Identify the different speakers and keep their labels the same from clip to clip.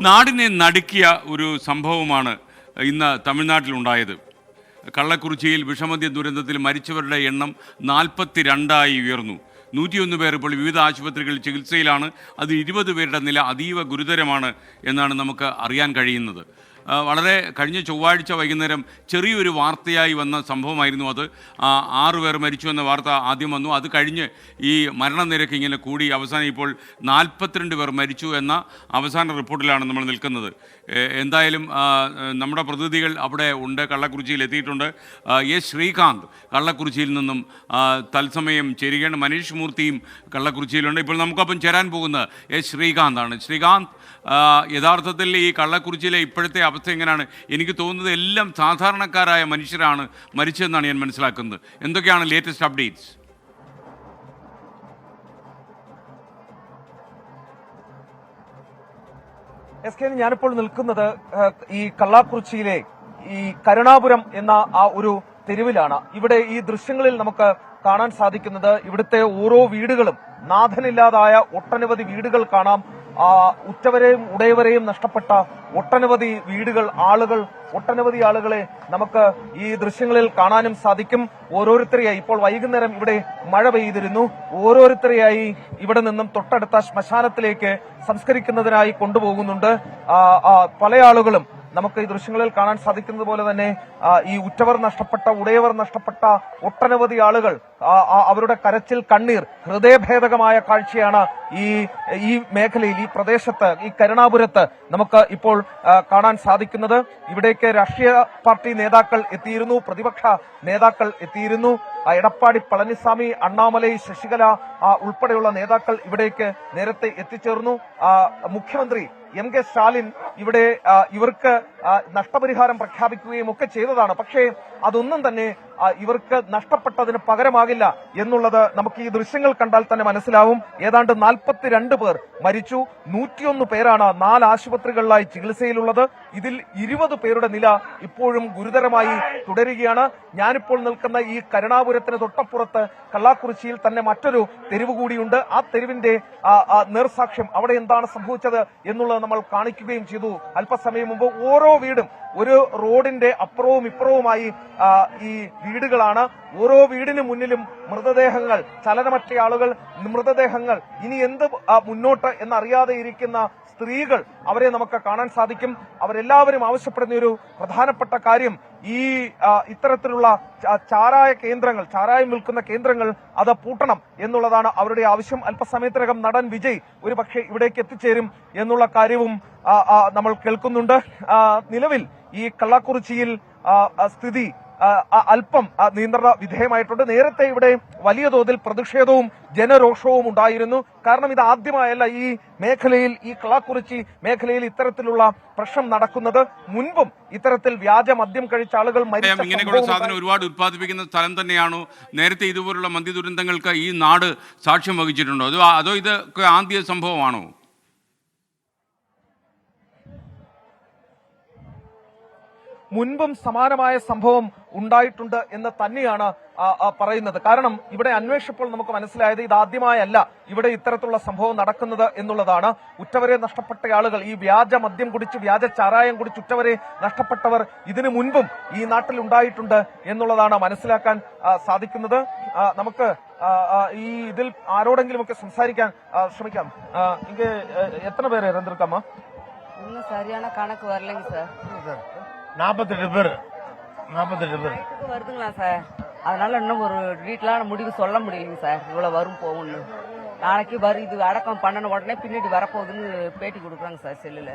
Speaker 1: നാടിനെ നടുക്കിയ ഒരു സംഭവമാണ് ഇന്ന് തമിഴ്നാട്ടിലുണ്ടായത്. കള്ളക്കുറിച്ചിയിൽ വിഷമദ്യ ദുരന്തത്തിൽ മരിച്ചവരുടെ എണ്ണം നാൽപ്പത്തി രണ്ടായി ഉയർന്നു. നൂറ്റിയൊന്ന് പേർ ഇപ്പോൾ വിവിധ ആശുപത്രികളിൽ ചികിത്സയിലാണ്. അത് ഇരുപത് പേരുടെ നില അതീവ ഗുരുതരമാണ് എന്നാണ് നമുക്ക് അറിയാൻ കഴിയുന്നത്. വളരെ കഴിഞ്ഞ ചൊവ്വാഴ്ച വൈകുന്നേരം ചെറിയൊരു വാർത്തയായി വന്ന സംഭവമായിരുന്നു അത്. ആറുപേർ ആറ് പേർ മരിച്ചു എന്ന വാർത്ത ആദ്യം വന്നു. അത് കഴിഞ്ഞ് ഈ മരണനിരക്ക് ഇങ്ങനെ കൂടി. അവസാനം ഇപ്പോൾ നാൽപ്പത്തിരണ്ട് പേർ മരിച്ചു എന്ന അവസാന റിപ്പോർട്ടിലാണ് നമ്മൾ നിൽക്കുന്നത്. എന്തായാലും നമ്മുടെ പ്രതിനിധികൾ അവിടെ ഉണ്ട്. കള്ളക്കുറിച്ചിയിൽ എത്തിയിട്ടുണ്ട്. എ ശ്രീകാന്ത് കള്ളക്കുറിച്ചിയിൽ നിന്നും തത്സമയം ചേരുകയാണ്. മനീഷ് മൂർത്തിയും കള്ളക്കുറിച്ചിയിലുണ്ട്. ഇപ്പോൾ നമുക്കൊപ്പം ചേരാൻ പോകുന്നത് എസ് ശ്രീകാന്താണ്. ശ്രീകാന്ത് യഥാർത്ഥത്തിൽ ഈ കള്ളക്കുറിച്ചിയിലെ ഇപ്പോഴത്തെ അവസ്ഥ എങ്ങനെയാണ്? എനിക്ക് തോന്നുന്നത് എല്ലാം സാധാരണക്കാരായ മനുഷ്യരാണ് മരിച്ചതെന്നാണ് ഞാൻ മനസ്സിലാക്കുന്നത്. എന്തൊക്കെയാണ് ലേറ്റസ്റ്റ് അപ്ഡേറ്റ്സ്
Speaker 2: എസ് കെ ഞാനിപ്പോൾ നിൽക്കുന്നത് ഈ കള്ളാക്കുറിച്ചിയിലെ ഈ കരുണാപുരം എന്ന ആ ഒരു തെരുവിലാണ്. ഇവിടെ ഈ ദൃശ്യങ്ങളിൽ നമുക്ക് കാണാൻ സാധിക്കുന്നത് ഇവിടുത്തെ ഓരോ വീടുകളും നാഥനില്ലാതായ ഒട്ടനവധി വീടുകൾ കാണാം. ഉറ്റവരെയും ഉടയവരെയും നഷ്ടപ്പെട്ട ഒട്ടനവധി വീടുകൾ ആളുകൾ ഒട്ടനവധി ആളുകളെ നമുക്ക് ഈ ദൃശ്യങ്ങളിൽ കാണാനും സാധിക്കും. ഓരോരുത്തരെയായി ഇപ്പോൾ വൈകുന്നേരം ഇവിടെ മഴ പെയ്തിരുന്നു. ഓരോരുത്തരെയായി ഇവിടെ നിന്നും തൊട്ടടുത്ത ശ്മശാനത്തിലേക്ക് സംസ്കരിക്കുന്നതിനായി കൊണ്ടുപോകുന്നുണ്ട്. പല ആളുകളും നമുക്ക് ഈ ദൃശ്യങ്ങളിൽ കാണാൻ സാധിക്കുന്നത് പോലെ തന്നെ ഈ ഉറ്റവർ നഷ്ടപ്പെട്ട ഉടയവർ നഷ്ടപ്പെട്ട ഒട്ടനവധി ആളുകൾ അവരുടെ കരച്ചിൽ കണ്ണീർ ഹൃദയഭേദകമായ കാഴ്ചയാണ് ഈ ഈ മേഖലയിൽ ഈ പ്രദേശത്ത് ഈ കരുണാപുരത്ത് നമുക്ക് ഇപ്പോൾ കാണാൻ സാധിക്കുന്നത്. ഇവിടേക്ക് രാഷ്ട്രീയ പാർട്ടി നേതാക്കൾ എത്തിയിരുന്നു പ്രതിപക്ഷ നേതാക്കൾ എത്തിയിരുന്നു. എടപ്പാടി പളനിസ്വാമി അണ്ണാമലൈ ശശികല ഉൾപ്പെടെയുള്ള നേതാക്കൾ ഇവിടേക്ക് നേരത്തെ എത്തിച്ചേർന്നു. മുഖ്യമന്ത്രി എം കെ സ്റ്റാലിൻ ഇവിടെ ഇവർക്ക് നഷ്ടപരിഹാരം പ്രഖ്യാപിക്കുകയും ഒക്കെ ചെയ്തതാണ്. പക്ഷേ അതൊന്നും തന്നെ ഇവർക്ക് നഷ്ടപ്പെട്ടതിന് പകരമാകില്ല എന്നുള്ളത് നമുക്ക് ഈ ദൃശ്യങ്ങൾ കണ്ടാൽ തന്നെ മനസ്സിലാവും. ഏതാണ്ട് നാൽപ്പത്തിരണ്ട് പേർ മരിച്ചു. നൂറ്റിയൊന്ന് പേരാണ് നാല് ആശുപത്രികളിലായി ചികിത്സയിലുള്ളത്. ഇതിൽ ഇരുപത് പേരുടെ നില ഇപ്പോഴും ഗുരുതരമായി തുടരുകയാണ്. ഞാനിപ്പോൾ നിൽക്കുന്ന ഈ കരുണാപുരത്തിന് തൊട്ടപ്പുറത്ത് കള്ളാക്കുറിച്ചിയിൽ തന്നെ മറ്റൊരു തെരുവ് കൂടിയുണ്ട്. ആ തെരുവിന്റെ നേർസാക്ഷ്യം അവിടെ എന്താണ് സംഭവിച്ചത് എന്നുള്ളത് നമ്മൾ കാണിക്കുകയും ചെയ്തു. അല്പസമയം മുമ്പ് ഓരോ വീടും ഒരു റോഡിന്റെ അപ്പുറവും ഇപ്പുറവുമായി ഈ വീടുകളാണ്. ഓരോ വീടിന് മുന്നിലും മൃതദേഹങ്ങൾ ചലനമറ്റ ആളുകൾ മൃതദേഹങ്ങൾ. ഇനി എന്ത് മുന്നോട്ട് എന്നറിയാതെ ഇരിക്കുന്ന സ്ത്രീകൾ അവരെ നമുക്ക് കാണാൻ സാധിക്കും. അവരെല്ലാവരും ആവശ്യപ്പെടുന്ന ഒരു പ്രധാനപ്പെട്ട കാര്യം ഈ ഇത്തരത്തിലുള്ള ചാരായ കേന്ദ്രങ്ങൾ ചാരായം വിൽക്കുന്ന കേന്ദ്രങ്ങൾ അത് പൂട്ടണം എന്നുള്ളതാണ് അവരുടെ ആവശ്യം. അല്പസമയത്തിനകം നടൻ വിജയ് ഒരു പക്ഷേ ഇവിടേക്ക് എത്തിച്ചേരും എന്നുള്ള കാര്യവും നമ്മൾ കേൾക്കുന്നുണ്ട്. നിലവിൽ ഈ കള്ളക്കുറിച്ചിയിൽ സ്ഥിതി അല്പം നിയന്ത്രണ വിധേയമായിട്ടുണ്ട്. നേരത്തെ ഇവിടെ വലിയ തോതിൽ പ്രതിഷേധവും ജനരോഷവും ഉണ്ടായിരുന്നു. കാരണം ഇത് ആദ്യമായല്ല ഈ മേഖലയിൽ ഈ കളാക്കുറിച്ചി മേഖലയിൽ ഇത്തരത്തിലുള്ള പ്രശ്നം നടക്കുന്നത്. മുൻപും ഇത്തരത്തിൽ വ്യാജ മദ്യം കഴിച്ച ആളുകൾ
Speaker 1: ഇങ്ങനെയുള്ള സാധനം ഒരുപാട് ഉത്പാദിപ്പിക്കുന്ന സ്ഥലം തന്നെയാണോ? നേരത്തെ ഇതുപോലുള്ള മദ്യ ദുരന്തങ്ങൾക്ക് ഈ നാട് സാക്ഷ്യം വഹിച്ചിട്ടുണ്ടോ? അതോ അതോ ഇത് ആദ്യ സംഭവമാണോ?
Speaker 2: മുൻപും സമാനമായ സംഭവം ഉണ്ടായിട്ടുണ്ട് എന്ന് തന്നെയാണ് പറയുന്നത്. കാരണം ഇവിടെ അന്വേഷിച്ചപ്പോൾ നമുക്ക് മനസ്സിലായത് ഇതാദ്യമായല്ല ഇവിടെ ഇത്തരത്തിലുള്ള സംഭവം നടക്കുന്നത് എന്നുള്ളതാണ്. ഉറ്റവരെ നഷ്ടപ്പെട്ട ആളുകൾ ഈ വ്യാജ മദ്യം കുടിച്ച് വ്യാജ ചാരായം കുടിച്ച് ഉറ്റവരെ നഷ്ടപ്പെട്ടവർ ഇതിനു മുൻപും ഈ നാട്ടിൽ ഉണ്ടായിട്ടുണ്ട് എന്നുള്ളതാണ് മനസ്സിലാക്കാൻ സാധിക്കുന്നത്. നമുക്ക് ഈ ഇതിൽ ആരോടെങ്കിലുമൊക്കെ സംസാരിക്കാൻ ശ്രമിക്കാം. ഇങ്ങ് എത്ര പേര് ഇറന്നിരിക്കാമ
Speaker 3: ഒന്നും சரியான கணக்கு வரலைங்க
Speaker 4: நாற்பத்தெட்டு பேர். நாற்பத்தெட்டு பேர்.
Speaker 3: வருதுங்களா சார் அதனால இன்னும் ஒரு வீட்டிலான முடிவு சொல்ல முடியலைங்க சார் இவ்வளோ வரும் போகும்னு. நாளைக்கு வரும் இது அடக்கம் பண்ணன உடனே பின்னாடி வரப்போகுதுன்னு பேட்டி கொடுக்குறாங்க சார் செல்லில்.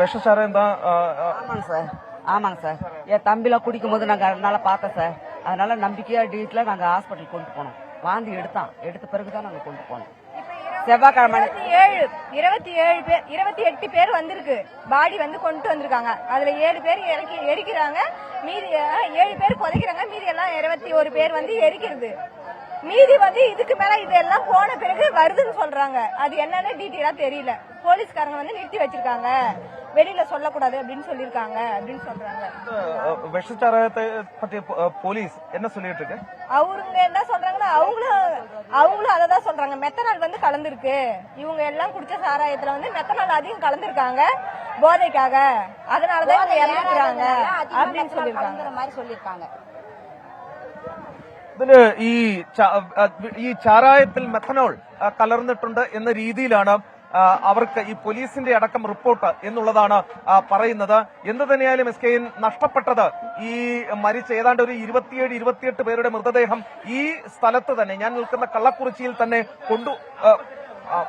Speaker 2: விஷ சாரம் தான்
Speaker 3: ஆமாங்க சார் ஆமாங்க சார் என் தம்பிலாம் குடிக்கும் போது நாங்கள் அதனால பார்த்தேன் சார் அதனால நம்பிக்கையாக டீட்டில் நாங்கள் ஹாஸ்பிட்டல் கொண்டு போனோம். வாந்தி எடுத்தான். எடுத்த பிறகு தான் நாங்கள் கொண்டு போனோம். செவ்வாய்க்கிழமை.
Speaker 5: ஏழு இருபத்தி ஏழு பேர் இருபத்தி எட்டு பேர் வந்திருக்கு. பாடி வந்து கொண்டு வந்திருக்காங்க. அதுல ஏழு பேர் இறக்கி எரிக்கிறாங்க. மீதி ஏழு பேர் புதைக்கிறாங்க. மீதி எல்லாம் இருபத்தி ஒரு பேர் வந்து எரிக்கிறது. மீதி வந்து இதுக்கு மேல இதெல்லாம் போன பிறகு வருதுன்னு சொல்றாங்க. அது என்னன்னு டீட்டெயிலா தெரியல. போலீஸ்காரங்க வந்து நிறுத்தி வச்சிருக்காங்க. வெளியில சொல்லக்கூடாது அப்படின்னு சொல்லிருக்காங்க அப்படின்னு சொல்றாங்க.
Speaker 2: அஹ், விஷச்சாராயத்தை பற்றி போலீஸ் என்ன சொல்லிட்டு இருக்கு?
Speaker 5: அவங்க என்ன சொல்றாங்கன்னா அவங்களும் அவங்களும் அதை தான் சொல்றாங்க. மெத்தனால் வந்து கலந்துருக்கு. இவங்க எல்லாம் குடிச்ச சாராயத்துல வந்து மெத்தனால் அதிகம் கலந்துருக்காங்க போதைக்காக. அதனாலதான் இவங்க இறந்துக்கிறாங்க அப்படின்னு சொல்லியிருக்காங்க.
Speaker 6: மாதிரி சொல்லியிருக்காங்க.
Speaker 2: ഇതിൽ ഈ ഈ ചാരായത്തിൽ മെഥനോൾ കലർന്നിട്ടുണ്ട് എന്ന രീതിയിലാണ് അവർക്ക് ഈ പോലീസിന്റെ അടക്കം റിപ്പോർട്ട് എന്നുള്ളതാണ് പറയുന്നത്. എന്ത് തന്നെയായാലും എസ് കെ നഷ്ടപ്പെട്ടത് ഈ മരിച്ച ഏതാണ്ട് ഒരു ഇരുപത്തിയേഴ് ഇരുപത്തിയെട്ട് പേരുടെ മൃതദേഹം ഈ സ്ഥലത്ത് തന്നെ ഞാൻ നിൽക്കുന്ന കള്ളക്കുറിച്ചിയിൽ തന്നെ കൊണ്ടു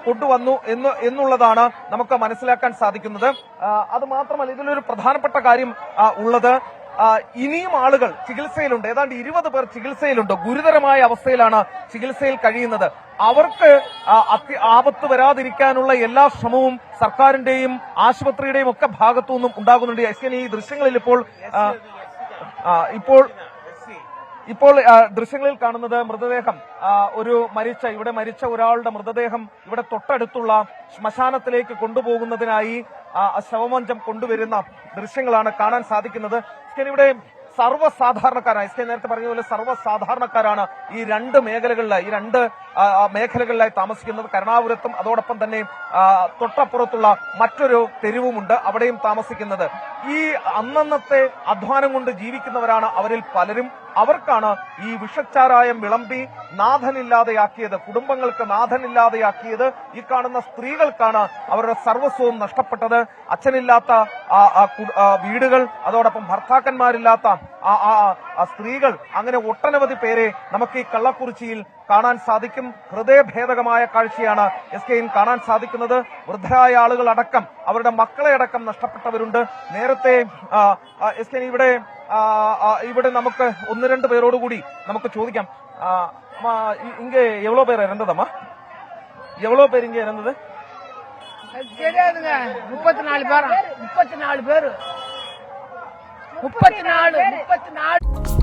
Speaker 2: കൊണ്ടുവന്നു എന്ന് എന്നുള്ളതാണ് നമുക്ക് മനസ്സിലാക്കാൻ സാധിക്കുന്നത്. അത് മാത്രമല്ല ഇതിലൊരു പ്രധാനപ്പെട്ട കാര്യം ഉള്ളത്. ഇനിയും ആളുകൾ ചികിത്സയിലുണ്ട്. ഏതാണ്ട് ഇരുപത് പേർ ചികിത്സയിലുണ്ട്. ഗുരുതരമായ അവസ്ഥയിലാണ് ചികിത്സയിൽ കഴിയുന്നത്. അവർക്ക് ആപത്ത് വരാതിരിക്കാനുള്ള എല്ലാ ശ്രമവും സർക്കാരിന്റെയും ആശുപത്രിയുടെയും ഒക്കെ ഭാഗത്തു നിന്നും ഉണ്ടാകുന്നുണ്ട്. എസ് ഈ ദൃശ്യങ്ങളിൽ ഇപ്പോൾ ഇപ്പോൾ ഇപ്പോൾ ദൃശ്യങ്ങളിൽ കാണുന്നത് മൃതദേഹം ഒരു മരിച്ച ഇവിടെ മരിച്ച ഒരാളുടെ മൃതദേഹം ഇവിടെ തൊട്ടടുത്തുള്ള ശ്മശാനത്തിലേക്ക് കൊണ്ടുപോകുന്നതിനായി ശവമഞ്ചം കൊണ്ടുവരുന്ന ദൃശ്യങ്ങളാണ് കാണാൻ സാധിക്കുന്നത്. ഇവിടെ സർവസാധാരണക്കാരാണ്. എസ് കെ നേരത്തെ പറഞ്ഞ പോലെ സർവസാധാരണക്കാരാണ് ഈ രണ്ട് മേഖലകളിലായി ഈ രണ്ട് മേഖലകളിലായി താമസിക്കുന്നത്. കരുണാപുരത്തും അതോടൊപ്പം തന്നെ തൊട്ടപ്പുറത്തുള്ള മറ്റൊരു തെരുവുമുണ്ട് അവിടെയും താമസിക്കുന്നത്. ഈ അന്നന്നത്തെ അധ്വാനം കൊണ്ട് ജീവിക്കുന്നവരാണ് അവരിൽ പലരും. അവർക്കാണ് ഈ വിഷച്ചാരായം വിളമ്പി നാഥനില്ലാതെയാക്കിയത് കുടുംബങ്ങൾക്ക് നാഥനില്ലാതെയാക്കിയത്. ഈ കാണുന്ന സ്ത്രീകൾക്കാണ് അവരുടെ സർവസ്വവും നഷ്ടപ്പെട്ടത്. അച്ഛനില്ലാത്ത വീടുകൾ അതോടൊപ്പം ഭർത്താക്കന്മാരില്ലാത്ത സ്ത്രീകൾ അങ്ങനെ ഒട്ടനവധി പേരെ നമുക്ക് ഈ കള്ളക്കുറിച്ചിയിൽ കാണാൻ സാധിക്കും. ഹൃദയഭേദകമായ കാഴ്ചയാണ് എസ് കെയിൽ കാണാൻ സാധിക്കുന്നത്. വൃദ്ധരായ ആളുകൾ അടക്കം അവരുടെ മക്കളെ അടക്കം നഷ്ടപ്പെട്ടവരുണ്ട്. നേരത്തെ എസ് കെ ഇവിടെ ഇവിടെ നമുക്ക് ഒന്ന് രണ്ട് പേരോട് കൂടി നമുക്ക് ചോദിക്കാം. இங்க எவ்வளவு பேர் இறந்ததம்மா எவ்வளவு பேர் இங்க இறந்தது
Speaker 7: தெரியாதுங்க முப்பத்தி நாலு பேர் முப்பத்தி நாலு பேர் முப்பத்தி நாலு முப்பத்தி நாலு